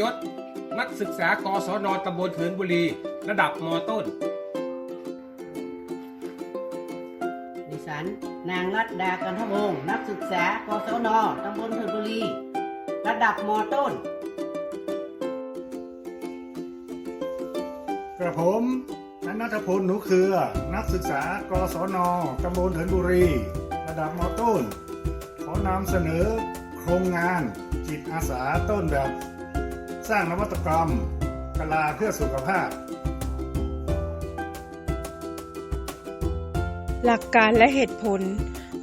ยศ นักศึกษากศนตำบลเถินบุรี ระดับมต้น ดิฉัน นางรัตดากันทวงศ์นักศึกษากศนตำบลเถินบุรี ระดับมต้น กระผมนันนัทพลหนูเครือ นักศึกษากศนตำบลเถินบุรี ระดับมต้น ขอนำเสนอโครงงานจิตอาสาต้นแบบ สร้างนวัตกรรมกลาเพื่อสุขภาพ หลักการและเหตุผล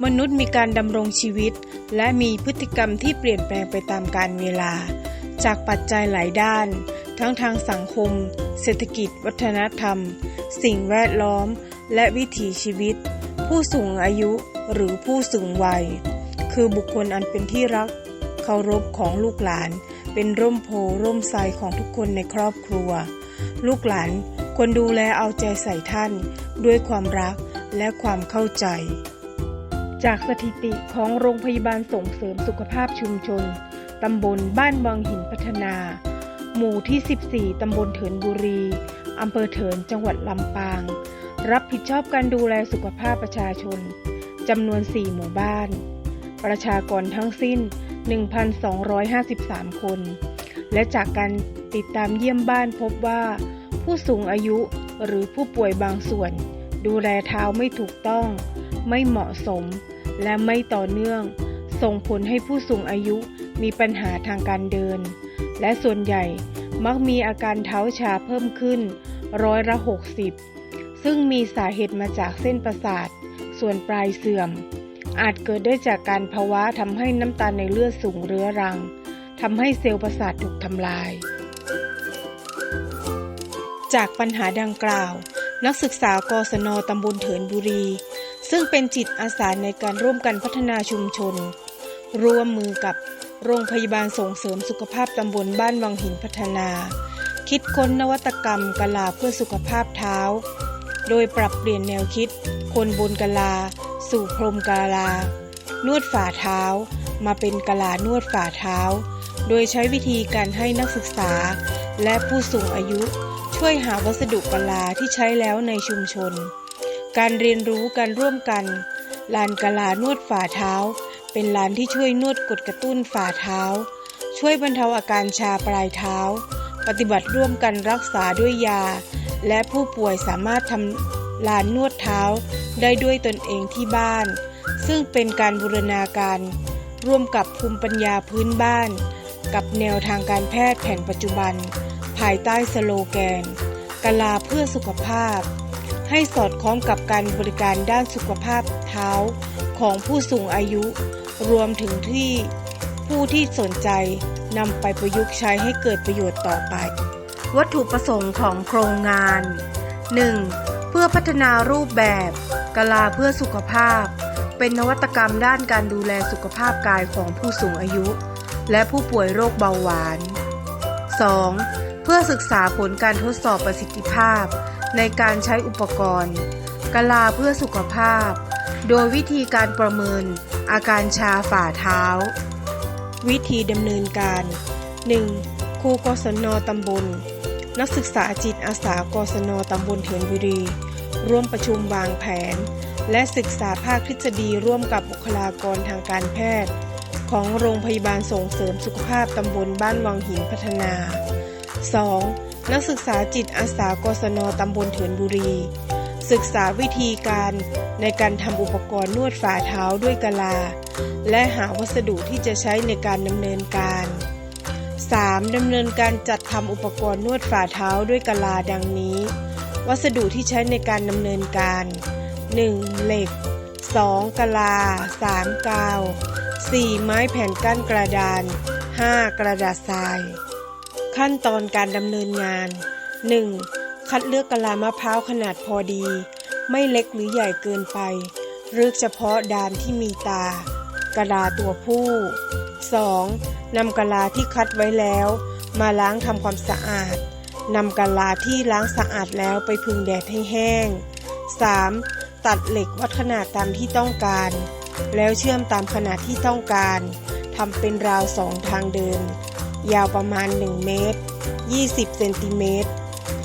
มนุษย์มีการดำรงชีวิต และมีพฤติกรรมที่เปลี่ยนแปลงไปตามกาลเวลา จากปัจจัยหลายด้าน ทั้งทางสังคม เศรษฐกิจ วัฒนธรรม สิ่งแวดล้อม และวิถีชีวิต ผู้สูงอายุหรือผู้สูงวัย คือบุคคลอันเป็นที่รักเคารพของลูกหลาน เป็นร่มโพร่มไทรของทุกคนในครอบครัว ลูกหลานควรดูแลเอาใจใส่ท่าน ด้วยความรักและความเข้าใจ จากสถิติของโรงพยาบาลส่งเสริมสุขภาพชุมชน ตำบลบ้านวังหินพัฒนา หมู่ที่ 14 ตำบลเถินบุรี อำเภอเถินจังหวัดลำปาง รับผิดชอบการดูแลสุขภาพประชาชนจำนวน 4 หมู่บ้าน ประชากรทั้งสิ้น 1,253 คน และจากการติดตามเยี่ยมบ้านพบว่า ผู้สูงอายุหรือผู้ป่วยบางส่วน ดูแลเท้าไม่ถูกต้อง ไม่เหมาะสม และไม่ต่อเนื่อง ส่งผลให้ผู้สูงอายุมีปัญหาทางการเดิน และส่วนใหญ่มักมีอาการเท้าชาเพิ่มขึ้นร้อยละ 60 ซึ่งมีสาเหตุมาจากเส้นประสาท ส่วนปลายเสื่อม อาจเกิดได้จากการภาวะทำให้น้ำตาลในเลือดสูงเรื้อรังทำให้เซลล์ประสาทถูกทำลาย จากปัญหาดังกล่าว นักศึกษากศนตำบลเถินบุรี ซึ่งเป็นจิตอาสาในการร่วมกันพัฒนาชุมชน ร่วมมือกับโรงพยาบาลส่งเสริมสุขภาพตำบลบ้านวังหินพัฒนา คิดค้นนวัตกรรมกะลาเพื่อสุขภาพเท้า โดยปรับเปลี่ยนแนวคิด คนบนกะลา สู่พรมกะลา นวดฝ่าเท้า มาเป็นกะลานวดฝ่าเท้า โดยใช้วิธีการให้นักศึกษา และผู้สูงอายุ ช่วยหาวัสดุกะลาที่ใช้แล้วในชุมชน การเรียนรู้การร่วมกัน ลานกะลานวดฝ่าเท้า เป็นลานที่ช่วยนวดกดกระตุ้นฝ่าเท้า ช่วยบรรเทาอาการชาปลายเท้า ปฏิบัติร่วมกันรักษาด้วยยา และผู้ป่วยสามารถทำลานนวดเท้า ได้ด้วยตนเองที่บ้าน ซึ่งเป็นการบูรณาการ ร่วมกับภูมิปัญญาพื้นบ้าน กับแนวทางการแพทย์แผนปัจจุบัน ภายใต้สโลแกน กลาเพื่อสุขภาพ ให้สอดคล้องกับการบริการด้านสุขภาพเท้าของผู้สูงอายุ รวมถึงที่ผู้ที่สนใจนำไปประยุกต์ใช้ให้เกิดประโยชน์ต่อไป วัตถุประสงค์ของโครงงาน 1. เพื่อพัฒนารูปแบบ กะลาเพื่อสุขภาพ เป็นนวัตกรรมด้านการดูแลสุขภาพกายของผู้สูงอายุ และผู้ป่วยโรคเบาหวาน 2. เพื่อศึกษาผลการทดสอบประสิทธิภาพ ในการใช้อุปกรณ์ กะลาเพื่อสุขภาพ โดยวิธีการประเมิน อาการชาฝ่าเท้า วิธีดำเนินการ 1. ครูกศนตำบล นักศึกษาจิตอาสากศนตำบลเถินบุรี ร่วมประชุมวางแผน และศึกษาภาคทฤษฎีร่วมกับบุคลากรทางการแพทย์ ของโรงพยาบาลส่งเสริมสุขภาพตำบลบ้านวังหินพัฒนา 2. นักศึกษาจิตอาสากศนตำบลเถินบุรี ศึกษาวิธีการในการทำอุปกรณ์นวดฝ่าเท้าด้วยกะลา และหาวัสดุที่จะใช้ในการดำเนินการ 3. ดำเนินการจัดทำอุปกรณ์นวดฝ่าเท้าด้วยกะลาดังนี้ วัสดุที่ใช้ในการดำเนินการ 1. เหล็ก 2. กะลา 3. กาว 4. ไม้แผ่นกั้นกระดาน 5. กระดาษทราย ขั้นตอนการดำเนินงาน 1. คัดเลือกกะลามะพร้าวขนาดพอดี ไม่เล็กหรือใหญ่เกินไป เลือกเฉพาะดานที่มีตา กะลาตัวผู้ 2. นำกะลาที่คัดไว้แล้ว มาล้างทำความสะอาด นำกะลาที่ล้างสะอาดแล้วไปพึ่งแดดให้แห้ง 3. ตัดเหล็กวัดขนาดตามที่ต้องการ แล้วเชื่อมตามขนาดที่ต้องการทำเป็นราวสองทางเดิน ยาวประมาณ 1 เมตร 20 เซนติเมตร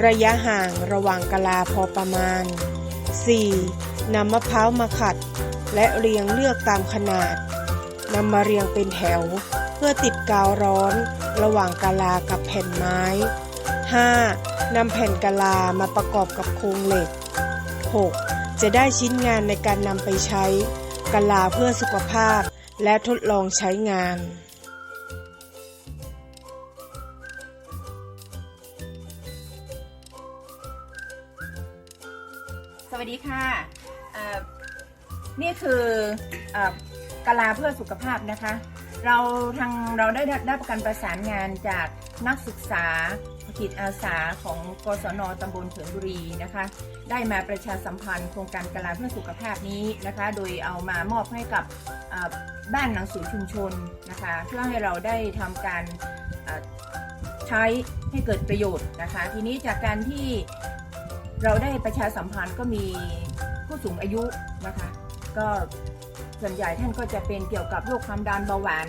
ระยะห่างระหว่างกะลาพอประมาณ 4. นำมะพร้าวมาขัด และเรียงเลือกตามขนาดนำมาเรียงเป็นแถว เพื่อติดกาวร้อน ระหว่างกะลากับแผ่นไม้ 5. นำแผ่นกะลามาประกอบกับโครงเหล็ก 6. จะได้ชิ้นงานในการนำไปใช้กะลาเพื่อสุขภาพและทดลองใช้งานสวัสดีค่ะ นี่คือออกะลาเพื่อสุขภาพนะคะ เราทางเราได้ได้ประกันประสานงานจากนักศึกษา จิตอาสาของกศนตำบลเถินบุรีนะคะ ได้มาประชาสัมพันธ์โครงการกลาเพื่อสุขภาพนี้นะคะ โดยเอามามอบให้กับบ้านหนังสือชุมชนนะคะ เพื่อให้เราได้ทำการใช้ให้เกิดประโยชน์นะคะ ทีนี้จากการที่เราได้ประชาสัมพันธ์ก็มีผู้สูงอายุนะคะ ก็ส่วนใหญ่ท่านก็จะเป็นเกี่ยวกับโรคความดันเบาหวาน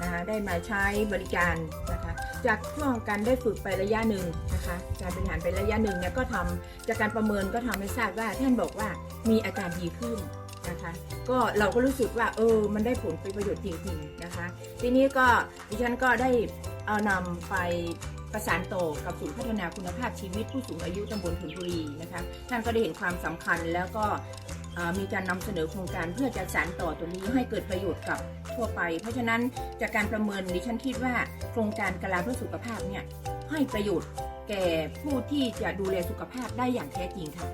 นะคะได้มาใช้บริการนะคะ จากช่วงการได้ฝึกไประยะหนึ่งนะคะการบริหารไประยะหนึ่งเนี่ยก็ทำจากการประเมินก็ทำให้ทราบว่าท่านบอกว่ามีอาการดีขึ้นนะคะก็เราก็รู้สึกว่าเออมันได้ผลเป็นประโยชน์จริงๆนะคะ ทีนี้ก็ดิฉันก็ได้เอานำไป ประสานโตกับศูนย์พัฒนาคุณภาพชีวิตผู้สูงอายุตำบลผลบุรีนะคะท่านก็ได้เห็นความสำคัญแล้วก็มีการนำเสนอโครงการเพื่อจะสานต่อตัวนี้ให้เกิดประโยชน์กับทั่วไป เพราะฉะนั้นจากการประเมินดิฉันคิดว่าโครงการกลาเพื่อสุขภาพเนี่ยให้ประโยชน์แก่ผู้ที่จะดูแลสุขภาพได้อย่างแท้จริงค่ะ